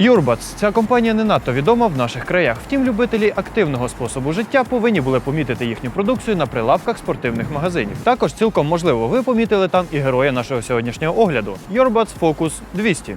Юрбац ця компанія не надто відома в наших краях. Втім, любителі активного способу життя повинні були помітити їхню продукцію на прилавках спортивних магазинів. Також цілком можливо, ви помітили там і героя нашого сьогоднішнього огляду Юрбац Фокус 200.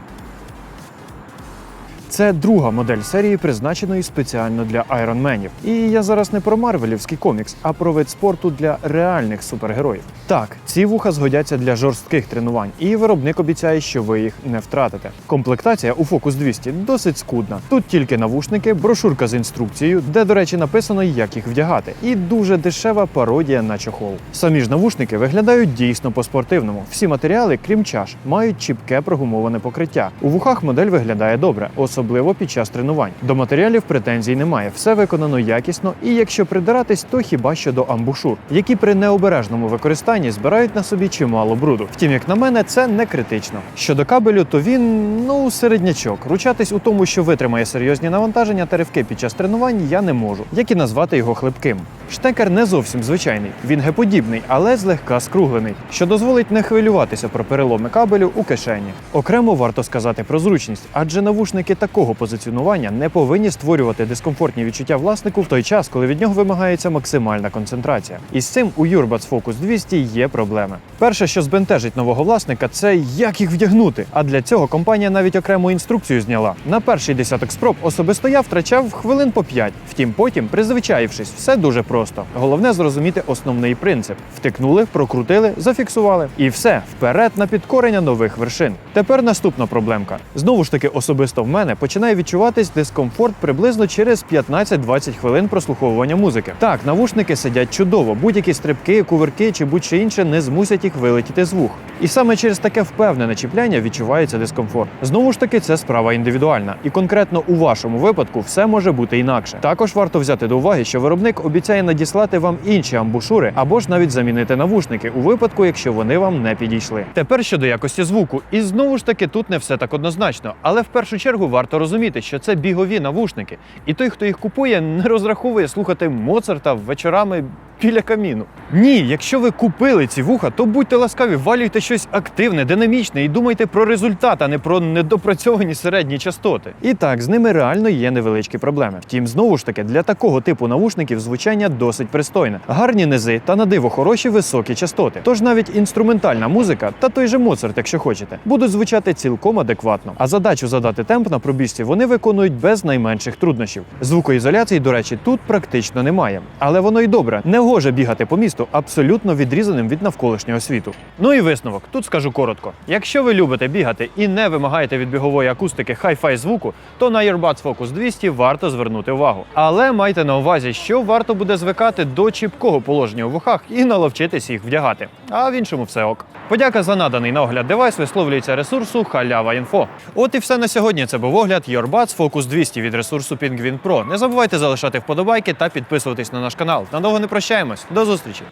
Це друга модель серії, призначеної спеціально для айронменів. І я зараз не про марвелівський комікс, а про вид спорту для реальних супергероїв. Так, ці вуха згодяться для жорстких тренувань, і виробник обіцяє, що ви їх не втратите. Комплектація у Focus 200 досить скудна. Тут тільки навушники, брошурка з інструкцією, де, до речі, написано, як їх вдягати, і дуже дешева пародія на чохол. Самі ж навушники виглядають дійсно по-спортивному. Всі матеріали, крім чаш, мають чіпке прогумоване покриття. У вухах модель виглядає добре, особливо під час тренувань. До матеріалів претензій немає, все виконано якісно, і якщо придиратись, то хіба що до амбушур, які при необережному використанні збирають на собі чимало бруду. Втім, як на мене, це не критично. Щодо кабелю, то він ну середнячок. Ручатись у тому, що витримає серйозні навантаження та ривки під час тренувань, я не можу, як і назвати його хлипким. Штекер не зовсім звичайний, він геподібний, але злегка скруглений, що дозволить не хвилюватися про переломи кабелю у кишені. Окремо варто сказати про зручність, адже навушники такого позиціонування не повинні створювати дискомфортні відчуття власнику в той час, коли від нього вимагається максимальна концентрація. І з цим у Юрбац Focus 200 є проблеми. Перше, що збентежить нового власника, це як їх вдягнути. А для цього компанія навіть окрему інструкцію зняла. На перший десяток спроб особисто я втрачав хвилин по 5. Втім, потім, призвичаївшись, все дуже просто. Головне зрозуміти основний принцип: втикнули, прокрутили, зафіксували. І все вперед на підкорення нових вершин. Тепер наступна проблемка. Знову ж таки, особисто в мене починає відчуватись дискомфорт приблизно через 15-20 хвилин прослуховування музики. Так, навушники сидять чудово, будь-які стрибки, кувирки чи будь-що інше не змусять їх вилетіти з вух. І саме через таке впевнене чіпляння відчувається дискомфорт. Знову ж таки, це справа індивідуальна, і конкретно у вашому випадку все може бути інакше. Також варто взяти до уваги, що виробник обіцяє надіслати вам інші амбушури або ж навіть замінити навушники у випадку, якщо вони вам не підійшли. Тепер щодо якості звуку, і знову ж таки тут не все так однозначно, але в першу чергу варто розуміти, що це бігові навушники, і той, хто їх купує, не розраховує слухати Моцарта вечорами біля каміну. Ні, якщо ви купили ці вуха, то будьте ласкаві, валюйте щось активне, динамічне і думайте про результат, а не про недопрацьовані середні частоти. І так, з ними реально є невеличкі проблеми. Втім, знову ж таки, для такого типу навушників звучання досить пристойне. Гарні низи та на диво хороші високі частоти. Тож навіть інструментальна музика та той же Моцарт, якщо хочете, будуть звучати цілком адекватно. А задачу задати темп на пробіжці вони виконують без найменших труднощів. Звукоізоляції, до речі, тут практично немає. Але воно й добре. Не гоже бігати по місту абсолютно відрізаним від навколишнього світу. Ну і висновок. Тут скажу коротко: якщо ви любите бігати і не вимагаєте від бігової акустики хай-фай звуку, то на Earbuds Focus 200 варто звернути увагу. Але майте на увазі, що варто буде звикати до чіпкого положення у вухах і наловчитись їх вдягати. А в іншому все ок. Подяка за наданий на огляд девайс висловлюється ресурсу Халява Інфо. От і все на сьогодні. Це був огляд Earbuds Focus 200 від ресурсу Penguin Pro. Не забувайте залишати вподобайки та підписуватись на наш канал. Надовго не прощаємось. До зустрічі!